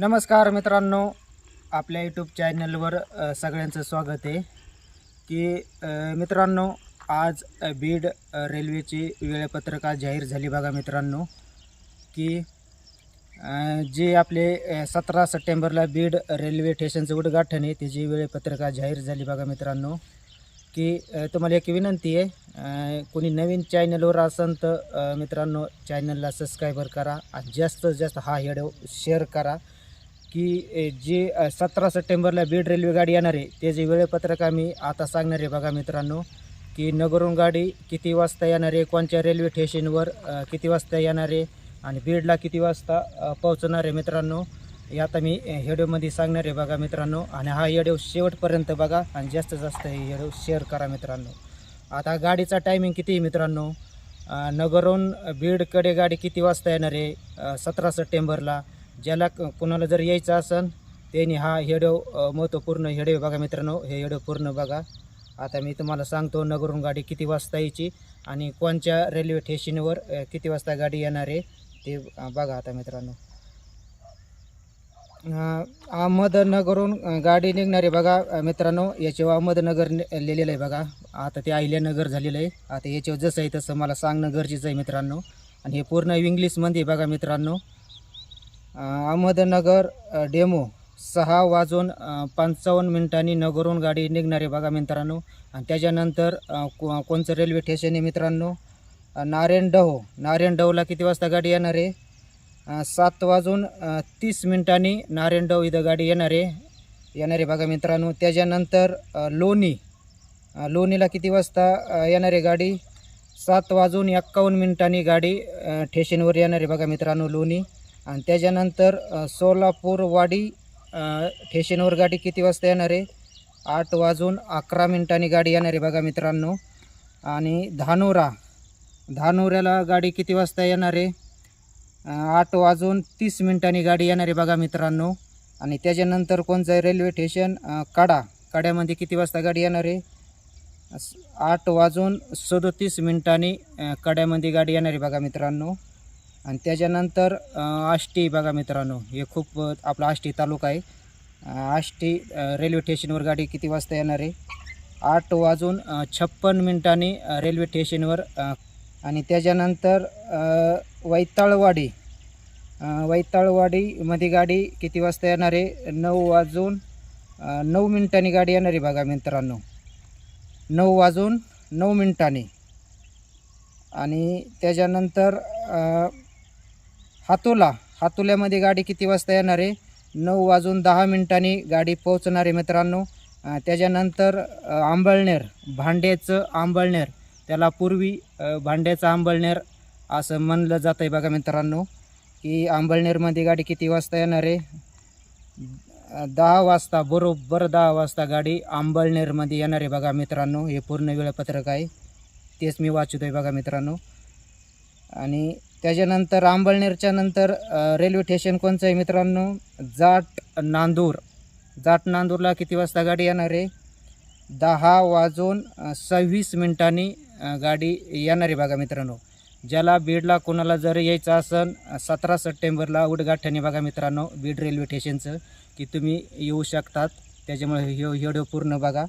नमस्कार मित्रांनो आपल्या यूट्यूब चॅनलवर सगळ्यांचं स्वागत आहे. की मित्रांनो आज बीड रेल्वेची वेळापत्रक आज जाहीर झाली बघा मित्रांनो. की जे आपले सतरा सप्टेंबरला बीड रेल्वे स्टेशनचं उद्घाटन आहे त्याची वेळापत्रक आज जाहीर झाली बघा मित्रांनो. की तुम्हाला एक विनंती आहे कोणी नवीन चॅनलवर असेल तर मित्रांनो चॅनलला सबस्क्रायबर करा आणि जास्तीत जास्त हा व्हिडिओ शेअर करा. की जे सतरा सप्टेंबरला बीड रेल्वे गाडी येणार आहे त्याचे वेळापत्रक आम्ही आता सांगणार आहे बघा मित्रांनो की नगरून गाडी किती वाजता येणार आहे कोणत्या रेल्वे स्टेशनवर किती वाजता येणार आहे आणि बीडला किती वाजता पोहोचणार आहे मित्रांनो हे आता मी हेडिओमध्ये सांगणार आहे बघा मित्रांनो आणि हा हेडिओ शेवटपर्यंत बघा आणि जास्तीत जास्त हे येडो शेअर करा मित्रांनो. आता गाडीचा टायमिंग किती आहे मित्रांनो नगरून नगरहून बीडकडे गाडी किती वाजता येणार आहे सतरा सप्टेंबरला ज्याला कोणाला जर यायचं असेल त्यांनी हा हेडव महत्त्वपूर्ण व्हिडिओ बघा मित्रांनो हे हेडव पूर्ण बघा. आता मी तुम्हाला सांगतो नगरून गाडी किती वाजता यायची आणि कोणत्या रेल्वे स्टेशनवर किती वाजता गाडी येणार आहे ते बघा आता मित्रांनो. अहमदनगरून गाडी निघणार आहे बघा मित्रांनो. याच्यावर अहमदनगर नि- लिहिलेलं आहे बघा. आता ते अहिल्यानगर झालेलं आहे. आता याच्यावर जसं आहे तसं मला सांगणं गरजेचं आहे मित्रांनो. आणि हे पूर्ण इंग्लिशमध्ये बघा मित्रांनो. अहमदनगर डेमो. सहा वाजून पंचावन्न मिनिटांनी नगरहून गाडी निघणार आहे बघा मित्रांनो. आणि त्याच्यानंतर को कोणचं रेल्वे स्टेशन आहे मित्रांनो? नारायण डहो. नारायण डवला किती वाजता गाडी येणार आहे? सात वाजून तीस मिनिटांनी नारायण डहो इथं गाडी येणार आहे. येणार आहे बघा मित्रांनो. त्याच्यानंतर लोणी. लोणीला किती वाजता येणार आहे गाडी? सात वाजून एक्कावन्न मिनिटांनी गाडी स्टेशनवर येणार आहे बघा मित्रांनो लोणी. आणि त्याच्यानंतर सोलापूरवाडी ठेशनवर गाडी किती वाजता येणार आहे? आठ वाजून अकरा मिनिटांनी गाडी येणार आहे बघा मित्रांनो. आणि धानोरा धानोऱ्याला गाडी किती वाजता येणार आहे? आठ वाजून तीस मिनिटांनी गाडी येणार आहे बघा मित्रांनो. आणि त्याच्यानंतर कोणतं आहे? रेल्वे स्टेशन काडा काड्यामध्ये किती वाजता गाडी येणार आहे? आठ वाजून सदोतीस मिनिटांनी काड्यामध्ये गाडी येणार आहे बघा मित्रांनो. आणि त्याच्यानंतर आष्टी बघा मित्रांनो हे खूप आपला आष्टी तालुका आहे. आष्टी रेल्वे स्टेशनवर गाडी किती वाजता येणार आहे? आठ वाजून छप्पन मिनिटांनी रेल्वे स्टेशनवर आणि त्याच्यानंतर वैताळवाडी वैताळवाडीमध्ये गाडी किती वाजता येणार आहे? नऊ वाजून नऊ मिनिटांनी गाडी येणार आहे बघा मित्रांनो. नऊ वाजून नऊ मिनिटांनी. आणि त्याच्यानंतर हातोला. हातोल्यामध्ये गाडी किती वाजता येणार आहे? नऊ वाजून दहा मिनिटांनी गाडी पोहोचणार आहे मित्रांनो. त्याच्यानंतर आंबळनेर भांड्याचं आंबळनेर. त्याला पूर्वी भांड्याचं आंबळनेर असं म्हणलं जातं आहे बघा मित्रांनो. की आंबळनेरमध्ये गाडी किती वाजता येणार आहे? दहा वाजता बरोबर दहा वाजता गाडी आंबळनेरमध्ये येणार आहे बघा मित्रांनो. हे पूर्ण वेळापत्रक आहे. तेच मी वाचतो आहे बघा मित्रांनो. आणि त्याच्यानंतर आंबळनेरच्या नंतर रेल्वे स्टेशन कोणचं आहे मित्रांनो? जाट नांदूर. जाट नांदूरला किती वाजता गाडी येणार आहे? दहा वाजून सव्वीस मिनिटांनी गाडी येणार आहे बघा मित्रांनो. ज्याला बीडला कोणाला जर यायचं असेल सतरा सप्टेंबरला उडगाठ्याने बघा मित्रांनो बीड रेल्वे स्टेशनचं की तुम्ही येऊ शकतात. त्याच्यामुळे हे व्हिडिओ पूर्ण बघा.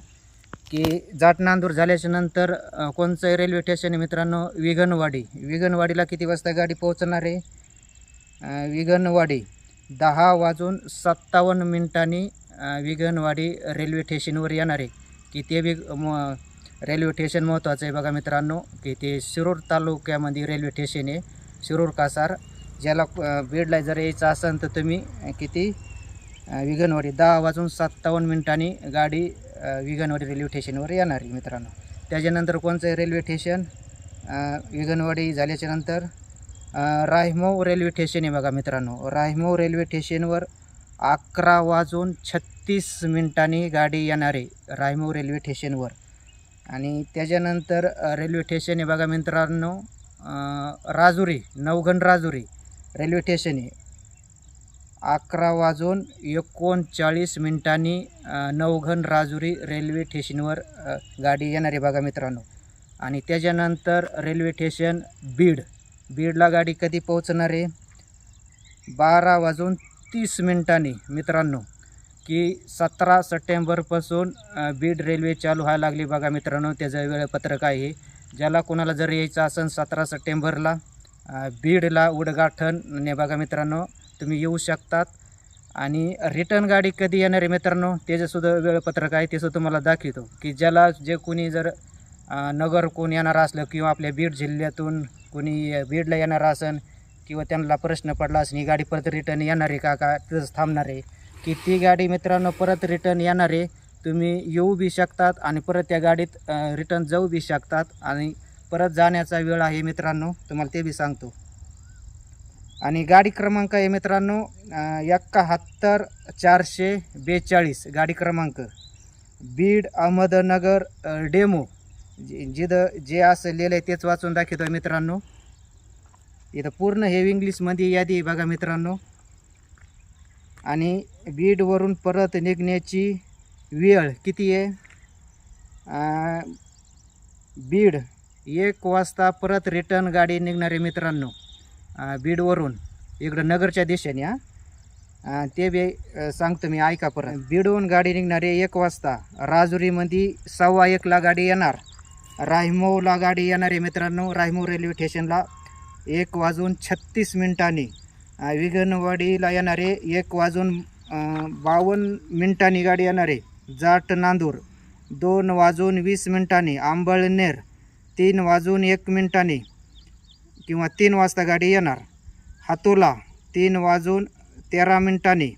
की जाट नांदूर झाल्याच्यानंतर अ, कोणचं रेल्वे स्टेशन आहे मित्रांनो? विगनवाडी विगनवाडीला किती वाजता गाडी पोहोचणार आहे? विघनवाडी. विगनवाडी दहा वाजून सत्तावन्न मिनिटांनी विघनवाडी विगनवाडी रेल्वे स्टेशनवर येणार आहे. की ते बी म रेल्वे स्टेशन महत्त्वाचं आहे बघा मित्रांनो की ते शिरूर तालुक्यामध्ये रेल्वे स्टेशन आहे. शिरूर कासार ज्याला बीडला जर यायचं असेल तर तुम्ही किती? विघनवाडी. विगनवाडी दहा वाजून सत्तावन्न मिनिटांनी गाडी विघनवाडी रेल्वे स्टेशनवर येणार आहे मित्रांनो. त्याच्यानंतर कोणचं आहे रेल्वे स्टेशन? विघनवाडी झाल्याच्यानंतर झाल्याच्यानंतर रेल्वे स्टेशन आहे बघा मित्रांनो. रायमऊ रेल्वे स्टेशनवर अकरा वाजून छत्तीस मिनिटांनी गाडी येणार आहे रायमऊ रेल्वे स्टेशनवर. आणि त्याच्यानंतर रेल्वे स्टेशन आहे बघा मित्रांनो राजुरी नवघन राजुरी रेल्वे स्टेशन आहे. अकरा वाजून एकोणचाळीस मिनिटांनी नवघन राजुरी रेल्वे स्टेशनवर गाडी येणार आहे बघा मित्रांनो. आणि त्याच्यानंतर रेल्वे स्टेशन बीड. बीडला गाडी कधी पोहोचणार आहे? बारा वाजून तीस मिनिटांनी मित्रांनो की सतरा सप्टेंबरपासून बीड रेल्वे चालू व्हायला लागली बघा मित्रांनो. त्याचं वेळापत्रक आहे ज्याला कोणाला जर यायचं असेल सतरा सप्टेंबरला बीडला उडगाठण ने बघा मित्रांनो तुम्ही येऊ शकतात. आणि रिटर्न गाडी कधी येणार आहे मित्रांनो त्याचंसुद्धा वेळपत्रक आहे तेसुद्धा तुम्हाला दाखवतो. की ज्याला जे कोणी जर नगर कोण येणार असलं किंवा आपल्या बीड जिल्ह्यातून कोणी बीडला येणार असेल किंवा त्यांना प्रश्न पडला असेल ही गाडी परत रिटर्न येणार आहे का? का तिथंच थांबणार आहे? की ती गाडी मित्रांनो परत रिटर्न येणार आहे तुम्ही येऊ बी शकतात आणि परत त्या गाडीत रिटर्न जाऊ बी शकतात. आणि परत जाण्याचा वेळ आहे मित्रांनो तुम्हाला ते बी सांगतो. आणि गाडी क्रमांक आहे मित्रांनो एकाहत्तर चारशे बेचाळीस. गाडी क्रमांक बीड अहमदनगर डेमो. जिथं जे असं लिहिलं आहे तेच वाचून दाखवतो मित्रांनो. इथं पूर्ण हे इंग्लिशमध्ये यादी आहे बघा मित्रांनो. आणि बीडवरून परत निघण्याची वेळ किती आहे? बीड एक वाजता परत रिटर्न गाडी निघणार आहे मित्रांनो. बीडवरून इकडं नगरच्या दिशेने हां. ते बी सांगतो मी ऐका परत. बीडवरून गाडी निघणार आहे एक वाजता राजुरीमध्ये सव्वा एकला गाडी येणार. राहिमोला गाडी येणार आहे मित्रांनो राहिमो रेल्वे स्टेशनला एक वाजून छत्तीस मिनिटांनी विघनवाडीला विगनवाडीला येणारे एक वाजून बावन्न मिनिटांनी गाडी येणारे जाट नांदूर. दोन वाजून वीस मिनिटांनी आंबळनेर तीन वाजून एक मिनिटांनी किंवा तीन वाजता गाडी येणार. हातोला तीन वाजून तेरा मिनिटांनी.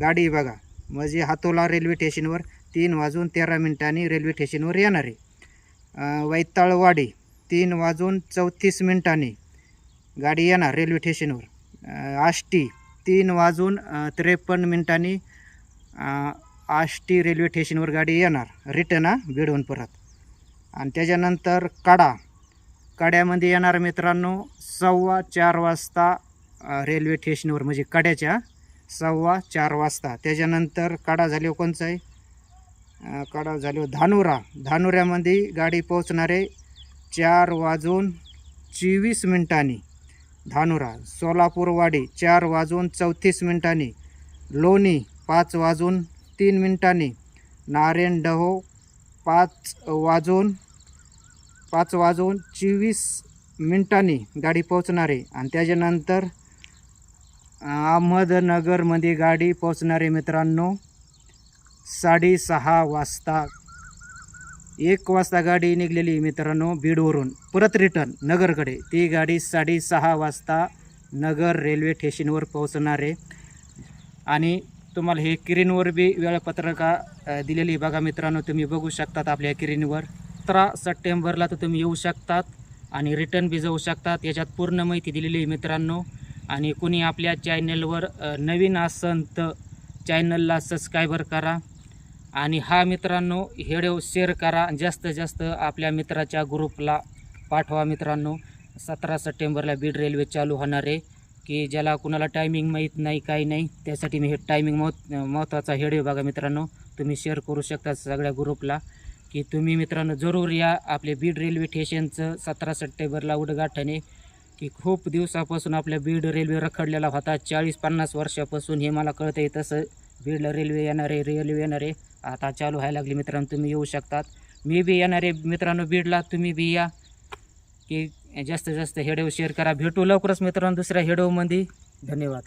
गाडी बघा म्हणजे हातोला रेल्वे स्टेशनवर तीन वाजून तेरा मिनिटांनी रेल्वे स्टेशनवर येणार आहे. वैताळवाडी तीन वाजून चौतीस मिनिटांनी गाडी येणार रेल्वे स्टेशनवर. आष्टी तीन वाजून त्रेपन्न मिनिटांनी आष्टी रेल्वे स्टेशनवर गाडी येणार. रिटर्न हा बीडहून परत. आणि त्याच्यानंतर कडा कड्यामध्ये येणार मित्रांनो सव्वा चार वाजता रेल्वे स्टेशनवर म्हणजे कड्याच्या सव्वा चार वाजता. त्याच्यानंतर कडा झाल्यावर कोणचा आहे? कडा झाल्यावर धानुरा. धानुऱ्यामध्ये गाडी पोहोचणारे चार वाजून चोवीस मिनिटांनी धानुरा. सोलापूरवाडी चार वाजून चौतीस मिनिटांनी लोणी पाच वाजून तीन मिनिटांनी नारायण डहो पाच वाजून पाच वाजून चोवीस मिनिटांनी गाडी पोहोचणार. आहे आणि त्याच्यानंतर अहमदनगरमध्ये गाडी पोहोचणार आहे मित्रांनो साडेसहा वाजता एक वाजता गाडी निघलेली मित्रांनो बीडवरून. परत रिटर्न नगरकडे. ती गाडी साडेसहा वाजता नगर रेल्वे स्टेशनवर पोहोचणार. आहे आणि तुम्हाला हे किरींवर बी वेळापत्रका दिलेली बघा मित्रांनो तुम्ही बघू शकतात आपल्या किरींवर सतरा सप्टेंबरला तर तुम्ही येऊ शकतात आणि रिटर्न बी जाऊ शकतात. याच्यात पूर्ण माहिती दिलेली आहे मित्रांनो. आणि कुणी आपल्या चॅनलवर नवीन असन तर चॅनलला सबस्क्रायबर करा. आणि हा मित्रांनो व्हिडिओ शेअर करा. जास्तीत जास्त आपल्या मित्राच्या ग्रुपला पाठवा मित्रांनो. सतरा सप्टेंबरला बीड रेल्वे चालू होणार आहे. की ज्याला कुणाला टायमिंग माहीत नाही काही नाही त्यासाठी मी हे टायमिंग महत् महत्त्वाचा व्हिडिओ बघा मित्रांनो. तुम्ही शेअर करू शकता सगळ्या ग्रुपला की तुम्ही मित्रांनो जरूर या आपले बीड रेल्वे स्टेशनचं सतरा सप्टेंबरला उद्घाटन आहे. की खूप दिवसापासून आपल्या बीड रेल्वे रखडलेला होता. चाळीस पन्नास वर्षापासून हे मला कळतं आहे तसं बीडला रेल्वे येणार आहे रेल्वे येणार आहे आता चालू व्हायला लागली मित्रांनो तुम्ही येऊ शकतात. मी बी येणार आहे मित्रांनो बीडला तुम्ही बी या. की जास्तीत जास्त हेडव शेअर करा. भेटू लवकरच मित्रांनो दुसऱ्या हेडवमध्ये. धन्यवाद.